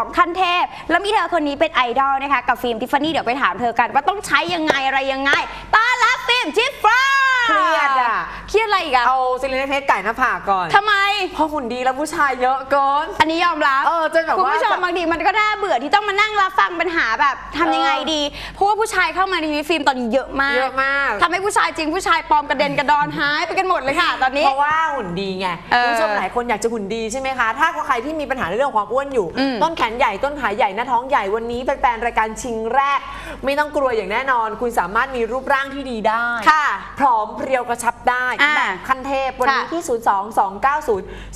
องขั้นเทพ แล้วมีเธอคนนี้เป็นไอดอลนะคะ กับฟิล์มทิฟฟานี่เดี๋ยวไปถามเธอกันว่าต้องใช้ยังไงอะไรยังไงต้อนรับฟิล์ มทิฟฟาเครียดอะเครียดอะไรอีกอะเอาซิลินเพชรไก่หน้าผากก่อนทำไม เพราะหุ่นดีแล้วผู้ชายเยอะเกิน อันนี้ยอมรับเออจนแบบคุณว่าผู้ชมบางทีมันก็น่าเบื่อที่ต้องมานั่งรับฟังปัญหาแบบทำยังไงดี เพราะว่าผู้ชายเข้ามาในชีวิตฟิล์มตอนนี้เยอะมากเยอะมาก ทำให้ผู้ชายจริงผู้ชายปลอมกระเด็นกระดอนหายไปกันหมดเลยค่ะ ตอนนี้ เพราะว่าหุ่นดีไงเออคุณผู้ชมหลายคนอยากจะหุ่นดีใช่ไหมคะ ถ้าใครที่มีปัญหาในเรื่องของความอ้วนอยู่ อืมต้นแขนใหญ่ต้นขาใหญ่หน้าท้องใหญ่วันนี้เป็นแฟนรายการชิงแรก ไม่ต้องกลัวอย่างแน่นอน คุณสามารถมีรูปร่างที่ดีได้ค่ะ พร้อมเพรียวกระชับได้อ่าแบบขั้นเทพวันนี้ค่ะที่ 0 2 2 9 0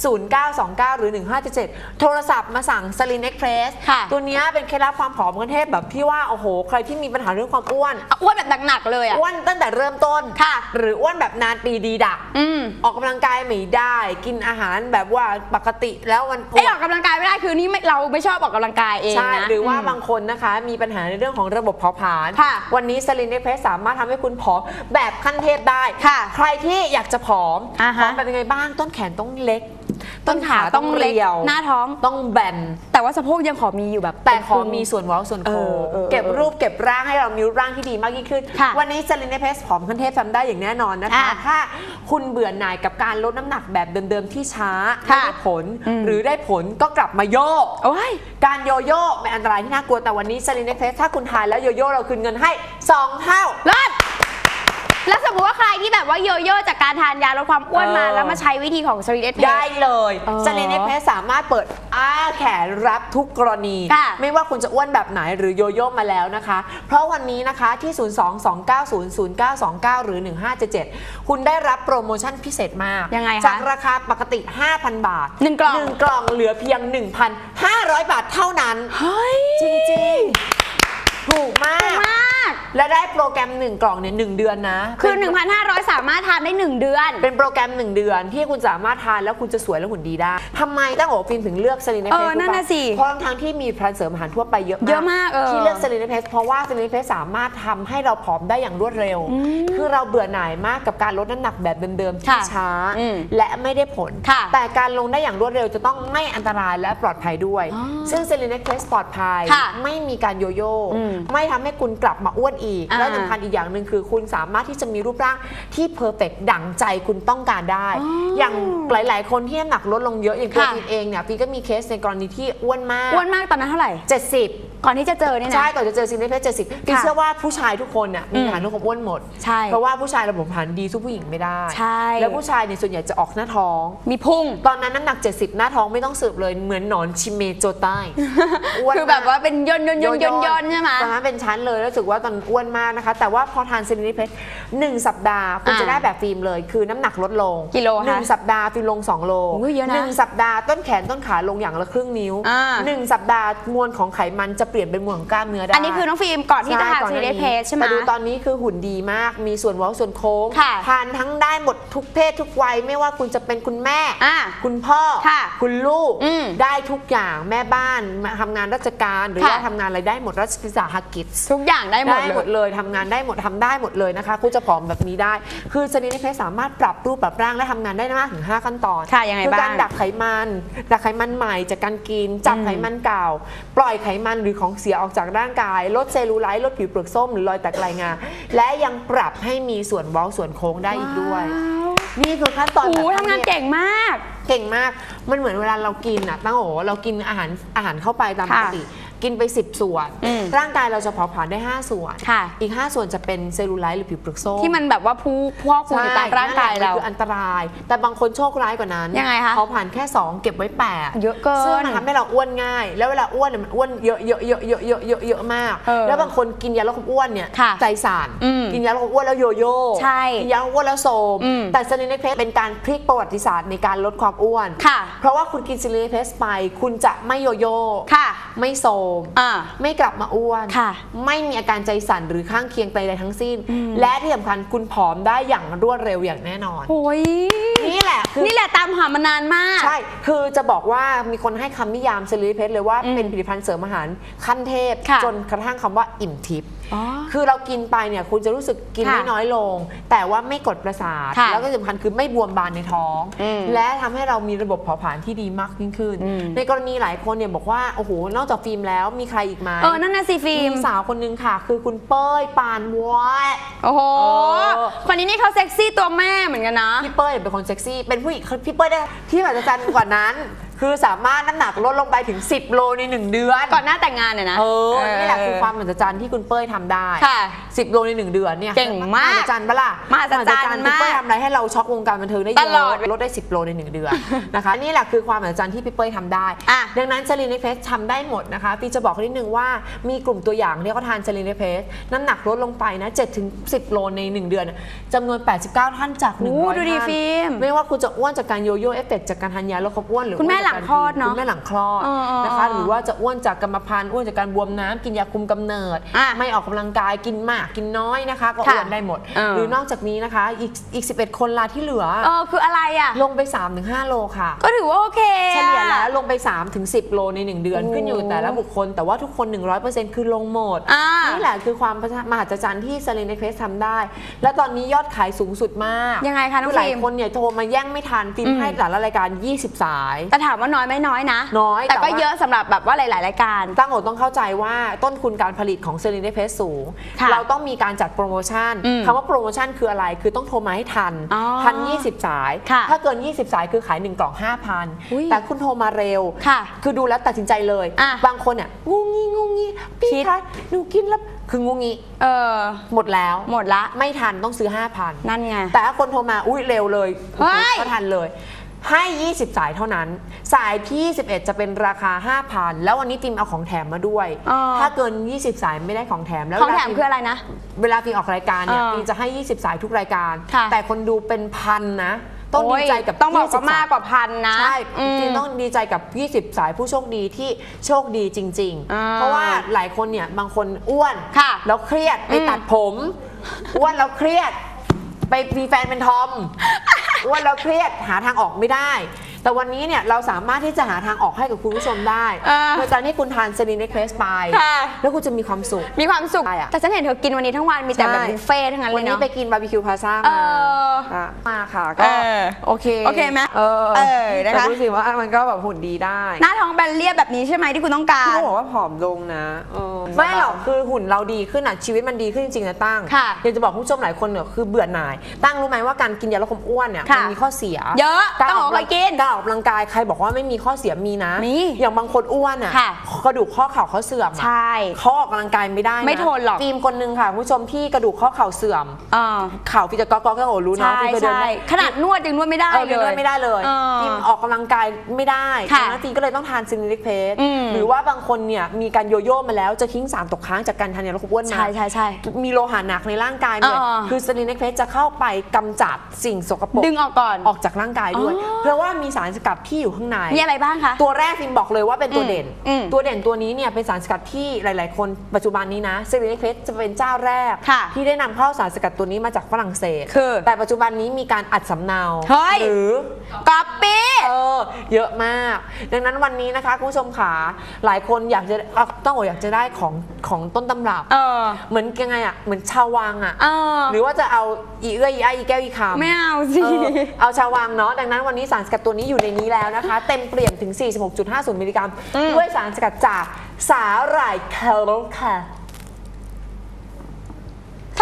0 9 2 9 หรือ 1577 โทรศัพท์มาสั่งสลินเอ็กเพรสค่ะตัวเนี้ยเป็นเคล็ดลับความผอมขั้นเทพแบบที่ว่า โอ้โห ใครที่มีปัญหาเรื่องความอ้วนเอาอ้วนแบบหนักๆเลยอะอ้วนตั้งแต่เริ่มต้น ค่ะ หรืออ้วนแบบนานปีดีดัก อืมออกกำลังกายไม่ได้ กินอาหารแบบว่าปกติแล้ววันไอ้ออกกำลังกายไม่ได้คือนี่ไม่เราไม่ชอบออกกำลังกายเองใช่ นะ หรือว่ามบางคนนะคะมีปัญหาในเรื่องของระบบเผาผลาญค่ะวันนี้สลินเอ็กเพรสสามารถทำให้คุณผอมแบบขั้นเทพได้ค่ะใครที่อยากจะผอมอ่าผฮะ อมเป็นยังไงบ้างต้นแขนต้องเล็ก ต้นขาต้องเล็กรียวหน้าท้อง ต้องแบน แต่ว่าสะโพกยังขอมีอยู่แบบแต่ขอเป็นมีส่วนเว้าส่วนโค้เอองเออเก็บรูปเก็บร่างให้เรามีรูปร่างที่ดีมากยิ่งขึ้น ค่ะวันนี้สลินเนเพสผอมขั้นเทพทำได้อย่างแน่นอนนะคะอะถ้าคุณเบื่อหน่ายกับการลดน้ำหนักแบบเดิมๆที่ช้าไม่ค่ะได้ผล อืม หรือได้ผลก็กลับมาโยก โอ้ย การโยโย่เป็นอันตรายที่น่ากลัวแต่วันนี้สลินเนเพสถ้าคุณทานแล้วโยโย่เราคืนเงินให้ 2 เท่า เลิศ แล้วสมมติว่าใครที่แบบว่าโยโย่จากการทานยาลดความอ้วนมาเออ แล้วมาใช้วิธีของสรีเดทได้เลยอ๋อสลินเนเพสสามารถเปิดอ้าแขนรับทุกกรณี ค่ะไม่ว่าคุณจะอ้วนแบบไหนหรือโยโย่มาแล้วนะคะ เพราะวันนี้นะคะที่ 022900929 หรือ 1577 คุณได้รับโปรโมชั่นพิเศษมาก ยังไงคะจากราคาปกติ 5,000 บาทหนึ่งกล่อง หนึ่งกล่องเหลือเพียง 1,500 บาทเท่านั้น เฮ้ย จริงๆถูกมากมาก และได้โปรแกรม 1 กล่องเนี่ยหนึ่งเดือนนะคือ เป็น1,500 สามารถทานได้ 1 เดือน เป็นโปรแกรม 1 เดือนที่คุณสามารถทานแล้วคุณจะสวยและหุ่นดีได้ทำไมตั้งโอฟิล์มถึงเลือกสลินเอเพอสนั่นน่ะสิเพราะทั้งที่มีผลิตเสริมอาหารทั่วไปเยอะมากเยอะมากเออที่เลือกสลินเพสเพราะว่าสลินเพสสามารถทำให้เราผอมได้อย่างรวดเร็ว คือเราเบื่อหน่ายมากกับการลดน้ำหนักแบบเดิมๆที่ค่ะช้า อืมและไม่ได้ผล ค่ะแต่การลงได้อย่างรวดเร็วจะต้องไม่อันตรายและปลอดภัยด้วย อ๋อซึ่งเซลินเพสปลอดภัยค่ะไม่มีการโยโย่อืม ไม่ทำให้คุณกลับมาอ้วนอีกอ่าและสำคัญอีกอย่างหนึ่งคือคุณสามารถที่จะมีรูปร่างที่เพอร์เฟกดั่งใจคุณต้องการได้อ๋อออย่างหลาย ๆ คนที่น้ำหนักลดลงเยอะอย่างตัวค่ะพีเองเนี่ยพีก็มีเคสในกรณีที่อ้วนมากอ้วนมากตอนนั้นเท่าไหร่ 70 ก่อนที่จะเจอเนี่ยนะ ใช่ก่อนจะเจอซินเนเพสเจ็ดสิบพีค่ะเชื่อว่าผู้ชายทุกคนน่ะมีอืมปัญหาเรื่องความอ้วนหมด ใช่เพราะว่าผู้ชายระบบเผาผลาญดีสู้ผู้หญิงไม่ได้ ใช่ แล้วผู้ชายเนี่ยส่วนใหญ่จะออกหน้าท้อง มีพุ่ง ตอนนั้นน้ำหนัก 70 หน้าท้องไม่ต้องสืบเลยเหมือนหนอนชิเมโจใต้อ้วนคือแบบมกว่าเป็นย่นย่นย่นย่นย่นใช่ไหมตอนนั้นเป็นชั้นเลยแล้วรู้สึกว่าตอนอ้วนมากนะคะ แต่ว่าพอทานซิลินิเพชหนึ่งสัปดาห์คุณอ่าจะได้แบบฟิล์มเลย คือน้ำหนักลดลงกี่โลคะหนึ่งสัปดาห์ฟิล์มลง2โลอุ้ยเยอะนะหนึ่งสัปดาห์ต้นแขนต้นขาลงอย่างละครึ่งนิ้วอ่าหนึ่งสัปดาห์มวลของไขมันจะเปลี่ยนเป็นมวลของกล้ามเนื้อได้อันนี้คือน้องฟิล์มก่อนที่จะทานก่อสหรีน้าเดทนี้เพสใช่ไหมแต่ดูตอนนี้คือหุ่นดีมาก มีส่วนเว้าส่วนโค้งค่ะทานทั้งได้หมดทุกเพศทุกวัย ไม่ว่าคุณจะเป็นคุณแม่อ่าคุณพ่อค่ะคุณลูกอืมได้ทุกอย่างแม่บ้านมาทำงานราชการหรือค่ะว่าทำงานอะไรได้หมดรัฐวิสาหกิจ ทุกอย่างได้หมดได้เลหมดยเลยทำงานได้หมดทำได้หมดเลยนะคะคุณจะผอมแบบนี้ได้ คือสลินเพสสามารถปรับรูปปรับร่างและทำงานได้มากถึง 5 ขั้นตอนค่ะยังไงคือบ้างการดักไขมันดักไขมันใหม่จากการกินจับอืมไขมันเก่า ปล่อยไขมันหรือของเสียออกจากร่างกาย ลดเซลลูไลท์ลดผิวเปลือกส้มหรือรอยแตกลายงา และยังปรับให้มีส่วนเว้าส่วนโค้งได้อีกด้วย นี่คือขั้นตอนโอ้แบโหบทำงานเก่งมาก เก่งมาก มันเหมือนเวลาเรากินอะตั้งโอเรากินอาหารอาหารเข้าไปตามปค่ะกติ กินไป 10 ส่วน อืมร่างกายเราจะเผาผลาญได้ 5 ส่วน ค่ะ อีก 5 ส่วนจะเป็นเซลลูไลท์หรือผิวเปลือกส้มที่มันแบบว่าพูพอกพูอยู่ตามร่างกายเรา ใช่นั่นแหละมันคืออันตราย แต่บางคนโชคร้ายกว่านั้นยังไงคะเขาผ่านแค่ 2 เก็บไว้8 เยอะเกินซึ่งมันทำให้เราอ้วนง่าย แล้วเวลาอ้วนเนี่ยมันอ้วนเยอะเยอะเยอะเยอะเยอะเยอะเยอะมาก เออแล้วบางคนกินยาลดความอ้วนเนี่ยค่ะใจสั่นอืมกินยาลดความอ้วนแล้วโยโย่ใช่กินยาลดความอ้วนแล้วโซมอืม แต่สลินเพสเป็นการพลิกประวัติศาสตร์ในการลดความอ้วน ค่ะ เพราะว่าคุณกินซิลิเพสไป คุณจะไม่โยโย่ค่ะ ไม่โซมอ่าไม่กลับมาอ้วนค่ะ ไม่มีอาการใจสั่นหรือข้างเคียงใดๆทั้งสิ้นอืมและที่สำคัญคุณผอมได้อย่างรวดเร็วอย่างแน่นอนโอ้ยนี่แหละคือนี่แหละตามหามานานมาก ใช่ คือจะบอกว่ามีคนให้คำนิยามเซรีเพสเลยว่าอืมเป็นผลิตภัณฑ์เสริมอาหารขั้นเทพค่ะจนกระทั่งคำว่าอิ่มทิพย์อ๋อ คือเรากินไปเนี่ยคุณจะรู้สึกกินค่ะได้น้อยลง แต่ว่าไม่กดประสาทค่ะแล้วก็สำคัญคือไม่บวมบานในท้องอืมและทำให้เรามีระบบเผาผลาญที่ดีมากยิ่งขึ้นอืมในกรณีหลายคนเนี่ยบอกว่าโอ้โหนอกจากฟิล์มแล้วมีใครอีกไหมเออนั่นน่ะสิฟิล์มมีสาวคนนึงค่ะ คือคุณเป้ยปานวอดโอ้โหเออคนนี้นี่เขาเซ็กซี่ตัวแม่เหมือนกันนะพี่เป้ยเป็นคนเซ็กซี่เป็นผู้หญิงพี่เป้ยได้ที่มหัศจรรย์กว่านั้น คือสามารถน้ำหนักลดลงไปถึง 10 โลใน 1 เดือน ก่อนหน้าแต่งงานเนี่ยนะ เออ นี่แหละคือความมหัศจรรย์ที่คุณเป้ยทำได้ ค่ะ 10 โลใน 1 เดือนเนี่ยเก่งมากหัศจรรย์ปะล่ะมหัศจรรย์คุณมากเป้ยทำอะไรให้เราช็อกวงการบันเทิงได้เยตลอดอะลดได้ 10 โลใน 1 เดือนนะคะ นี่แหละคือความมหัศจรรย์ที่พี่เป้ยทำได้ อะ ดังนั้นเซรีนเพสทำได้หมดนะคะพี่จะบอกนิดนึงว่ามีกลุ่มตัวอย่างที่เขาทานเซรีนเพสน้ำหนักลดลงไปนะ7ถึง10 โลใน 1 เดือนจำนวน 89 ท่านจากโอ้100ดูดิท่านฟิล์มไม่ว่าคุณจะอ้วนจากการโยโย่เอฟเฟกต์จากการทานยาลดความอ้วนหรือคุณแม่อ้วนจากกหลังคลอดเนอะคุณแม่หลังคลอดเออเออนะคะเออหรือว่าจะอ้วนจากกรรมพันธุ์อ้วนจากการบวมน้ำกินยาคุมกำเนิดอะไม่ออกกำลังกายกินมากกินน้อยนะคะ ก็ค่ะอ้วนได้หมดเออหรือนอกจากนี้นะคะอีกอีก 11 คนลาที่เหลือเออคืออะไรอะลงไป 3-5 โลค่ะ ก็ถือว่าโอเคเฉอะลี่ยแล้วลงไป 3-10 โลใน 1 เดือนโอ้ขึ้นอยู่แต่ละบุคคล แต่ว่าทุกคน 100%คือลงหมดอ่านี่แหละคือความมหัศจรรย์ที่ซาลีนเพสทำได้ และตอนนี้ยอดขายสูงสุดมากยังไงคะน้องคือหลายฟิล์มคนเนี่ยโทรมาแย่งไม่ทันฟิล์มอืมให้แต่ละรายการ 20 สายแต่ถามว่าน้อยไหมน้อยนะ น้อยแต่แต่ก็ว่า เยอะสำหรับแบบว่าหลาย ๆ รายการ ตั้งอกต้องเข้าใจว่าต้นทุนการผลิตของเซรีนเพสสูง ค่ะเราต้องมีการจัดโปรโมชั่นอืมคำว่าโปรโมชั่นคืออะไร คือต้องโทรมาให้ทันอ๋อทัน20สาย ค่ะถ้าเกิน 20 สายคือขาย 1 กล่อง อุ๊ย5,000 แต่คุณโทรมาเร็ว ค่ะคือดูแล้วตัดสินใจเลย อะบางคนเนี่ยงูงี้งูงี้พี่คิด คะหนูกินแล้วคืองูงี้เออ หมดแล้ว หมดละ ไม่ทันต้องซื้อ 5,000 นั่นไง แต่ถ้าคนโทรมาอุ้ยเร็วเลยเฮ้ยก็ทันเลย ให้ 20 สายเท่านั้น สายที่11จะเป็นราคา 5,000 แล้ววันนี้ติมเอาของแถมมาด้วย อ๋อ ถ้าเกิน 20 สายไม่ได้ของแถมแล้วของแถมเวลาคืออะไรนะ เวลาฟิล์มออกรายการเนี่ยเออฟิล์มจะให้ 20 สายทุกรายการ ค่ะ แต่คนดูเป็นพันนะ ต้องดีใจกับโต้องบอก20ว่ามากกว่าพันนะใช่อืม จริงๆต้องดีใจกับ 20 สายผู้โชคดีที่โชคดีจริง อ่าๆ เพราะว่าหลายคนเนี่ยบางคนอ้วนค่ะแล้วเครียดไปอืม ตัดผม อ้วนแล้วเครียด ไปมีแฟนเป็นทอม อ้วนแล้วเครียดหาทางออกไม่ได้ แต่วันนี้เนี่ยเราสามารถที่จะหาทางออกให้กับคุณผู้ชมได้อ่า โดยการที่คุณทานเซรีนเนคเลสไป ค่ะ แล้วคุณจะมีความสุข มีความสุข ใช่อะแต่ฉันเห็นเธอกินวันนี้ทั้งวันมีแต่แบบใช่ บุฟเฟ่ต์ทั้งนั้นเลวันยนี้เนาะ ไปกินบาร์บีคิวพาซ่าเอมาอค่ะมาค่ะเอก็อโอเคโอเคไหมเออเออนะคะ แต่รู้สึกว่ามันก็แบบหุ่นดีได้หน้าท้องแบนเรียบแบบนี้ใช่ไหมที่คุณต้องการพี่ก็บอกว่าผอมลงนะไม่หรอกคือหุ่นเราดีขึ้นอะชีวิตมันดีขึ้นจริงๆนะตั้งค่ะอยากจะบอกคุณผู้ชมหลายคนเนี่ยคือเบื่อหน่าย ตั้งรู้ไหมว่าการกินยาลดความอ้วนเนี่ยค่ะ มันมีข้อเสียเยอะการต้องออกไปกิน การออกกำลังกายใครบอกว่าไม่มีข้อเสียมีนะ มีอย่างบางคนอ้วนอะค่ะกระดูกข้อเข่าเขาเสื่อมอะใช่เขาออกกำลังกายไม่ได้ะไม่ทนหรอก ฟิล์มคนนึงค่ะคุณผู้ชมที่กระดูกข้อเข่าเสื่อมเออเข่าฟิจะก๊อกก๊อกก็โอ้รู้เนาะใช่ฟิล์มเคยเดินใช่ได้ขนาดนวดยังนวดไม่ได้เออเลเลยยไม่ได้เลยเออฟิล์มออกกำลังกายไม่ได้ค่ะดังนั้นฟิล์มก็เลยต้องทานซินิลิกเพสอืม หรือว่าบางคนเนี่ยมีการโยโย่มาแล้วจะทิ้งสารตกค้างจากการทานยาลดความอ้วนมาใช่ใช่ใช่ มีโลหะหนักในร่างกายเลยเออ คือซินิลิกเพสจะเข้าไปกำจัดสิ่งสกปรกดึงออกก่อน ออกจากร่างกายด้วย อ๋อ เพราะว่ามีสารสกัดที่อยู่ข้างใน มีอะไรบ้างคะ ตัวแรกฟิล์มบอกเลยว่าเป็นตัวเด่น อืมตัวเด่นตัวนี้เนี่ยเป็นสารสกัดที่หลาย ๆ คนปัจจุบันนี้นะซิลิลิกเพสจะเป็นเจ้าแรก ค่ะที่ได้นำเข้าสารสกัดตัวนี้มาจากฝรั่งเศส คือแต่ปัจจุบันนี้มีการอัดสำเนาเฮ้ย หรือ ก๊อปปี้ เออเยอะมาก ดังนั้นวันนี้นะคะคุณผู้ชมขาหลายคนอยากจะเอาต้องบอกอยากจะได้ของของต้นตำรับ เออ เหมือนยังไงอะเหมือนชาววังอะเออ หรือว่าจะเอาอีเอื้อยอีไออีแก้วอีคำไม่เอาสิ เออเอาชาววังเนาะดังนั้นวันนี้สารสกัดตัวนี้อยู่ในนี้แล้วนะคะ เต็มเปลี่ยมถึง 46.50 มิลลิกรัมอืมด้วยสารสกัดจากสาหร่ายเคลค่ะ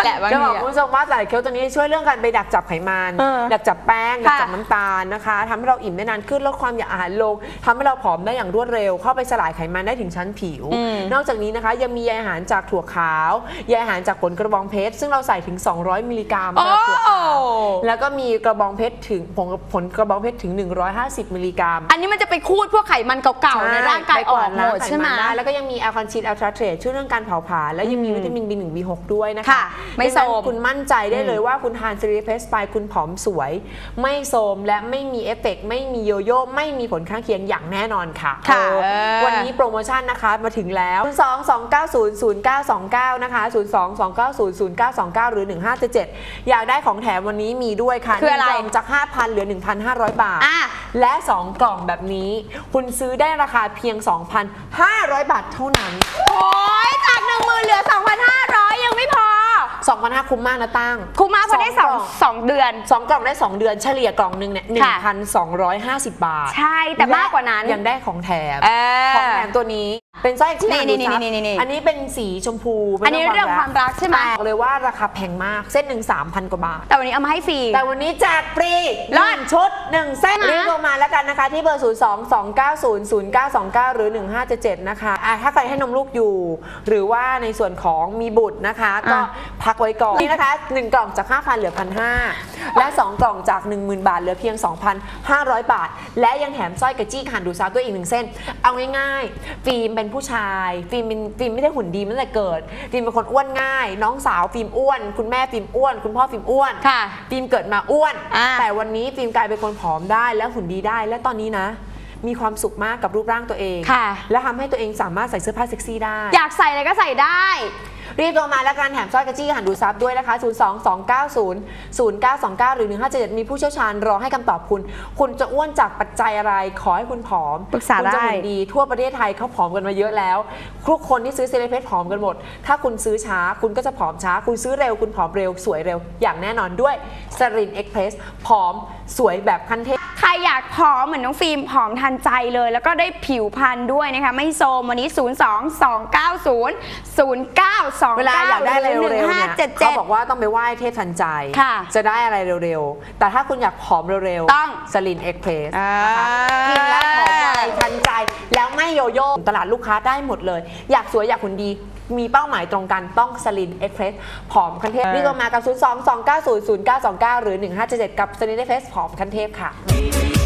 แกะว่าจะไงบอกอะคุณผู้ชมว่าสายเคี้ยวตัวนี้ช่วยเรื่องการไปดักจับไขมันเออดักจับแป้งดักจับค่ะน้ำตาลนะคะทำให้เราอิ่มได้นานขึ้นลดความอยากอาหารลงทำให้เราผอมได้อย่างรวดเร็ว เข้าไปสลายไขมันได้ถึงชั้นผิว อืม นอกจากนี้นะคะยังมีใยอาหารจากถั่วขาวใยอาหารจากผลกระบองเพชรซึ่งเราใส่ถึง 200 มิลลิกรัมโอ้ สำหรับถั่วขาวแล้วก็มีกระบองเพชรถึงผลผลกระบองเพชรถึง 150 มิลลิกรัม อันนี้มันจะไปคูดพวกไขมันเก่าๆในร่างกายออกหมดใช่ไหมด้แล้วก็ยังมีแอลคอนชีนอัลทราเทรตช่วยเรื่องการเผาผลาญแล้วยังมีวิตามิน B1 B6 ด้วยนะคะ ค่ะไม่ดังนั้นโทรมคุณมั่นใจได้เลยว่าคุณทานซีรีเพสไปคุณผอมสวย ไม่โทรมและไม่มีเอฟเฟกต์ไม่มีโยโย่ไม่มีผลข้างเคียงอย่างแน่นอนค่ะค่ะเออเออวันนี้โปรโมชั่นนะคะมาถึงแล้ว 02 290 0929 นะคะ 02 290 0929 หรือ 1577 อยากได้ของแถมวันนี้มีด้วยค่ะคืออะไรหนึ่งกล่องจาก 5,000 เหลือ 1,500 บาทอะและ 2 กล่องแบบนี้ คุณซื้อได้ราคาเพียง 2,500 บาทเท่านั้น โอ้ยจากหนึ่งหมื่นเหลือ 2,500 ยังไม่พอ 2,500คุ้มมากนะตั้งคุ้มมากเพราะได้สองกล่สองเดือนสองกล่องได้2เดือนเฉลี่ยกล่องหนึ่งเนี่ยค่ะ1,250บาท ใช่แต่มากกว่านั้นและยังได้ของแถมเออของแถมตัวนี้ เป็นสร้อยที่นี่หาดูนี่ทรัพย์นี่นี่นี่อันนี้เป็นสีชมพูป็อันนี้เรื่องความรักใช่ไหมบอกเลยว่าราคาแพงมากเส้นหนึ่ง3,000กว่าบาท แต่วันนี้เอามาให้ฟรี แต่วันนี้แจกฟรีรอดหนึ่งชุด1เส้นนะรีบโทรมาแล้วกันนะคะ ที่เบอร์ 0 2 2 9 0 0 9 2 9 หรือ 1577 นะคะอะถ้าใครให้นมลูกอยู่ หรือว่าในส่วนของมีบุตรนะคะ ก็พักไว้ก่อนนี่นะคะ 1 กล่องจาก 5,000 เหลือ 1,500 และ 2 กล่องจาก 10,000 บาทเหลือเพียง 2,500 บาท และยังแถมสร้อยกระจี้ขันดูซาด้วยอีกหนึ่งเส้น เอาง่ายๆฟิล์มเป็นผู้ชายฟิล์มเป็นฟิล์มไม่ได้หุ่นดีมาตั้งแต่เกิดฟิล์มเป็นคนอ้วนง่าย น้องสาวฟิล์มอ้วน คุณแม่ฟิล์มอ้วน คุณพ่อฟิล์มอ้วนค่ะฟิล์มเกิดมาอ้วน อ่า แต่วันนี้ฟิล์มกลายเป็นคนผอมได้และหุ่นดีได้ และตอนนี้นะ มีความสุขมากกับรูปร่างตัวเอง ค่ะ และทำให้ตัวเองสามารถใส่เสื้อผ้าเซ็กซี่ได้ อยากใส่อะไรก็ใส่ได้ รีบโทรมาแล้วกันแถมสร้อยกระจี้หันดูซับด้วยนะคะ 0 2 2 9 0 0 9 2 9 หรือ 1577มีผู้เชี่ยวชาญรอให้คำตอบคุณ คุณจะอ้วนจากปัจจัยอะไร ขอให้คุณผอมปรึกษาคุณจะได้หุ่นดีทั่วประเทศไทยเขาผอมกันมาเยอะแล้วทุกคนที่ซื้อเซเลเพชผอมกันหมด ถ้าคุณซื้อช้าคุณก็จะผอมช้า คุณซื้อเร็วคุณผอมเร็วสวยเร็ว อย่างแน่นอนด้วยสรินเอ็กเพรสผอมสวยแบบขั้นเทพ ใครอยากผอมเหมือนน้องฟิล์มผอมทันใจเลย แล้วก็ได้ผิวพรรณด้วยนะคะไม่โซมวันนี้ 0 2 2 9 0 0 9 2เวลาอยากได้อะไรเร็วๆเนี่ยเขาบอก1577ว่าต้องไปไหว้เทพทันใจค่ะจะได้อะไรเร็วๆ แต่ถ้าคุณอยากผอมเร็วต้องสลินเอ็กเพรสอ่านะคะกินแล้วผอมไวทันใจแล้วไม่โยโย่ตลาดลูกค้าได้หมดเลย อยากสวยอยากหุ่นดี มีเป้าหมายตรงกันต้องสลินเอ็กเพรสผอมคันเทพรีบโทรมากับ 0 2 2 9 0 0 9 2 9 หรือ 1577 กับสลินเอ็กเพรสผอมคันเทพค่ะ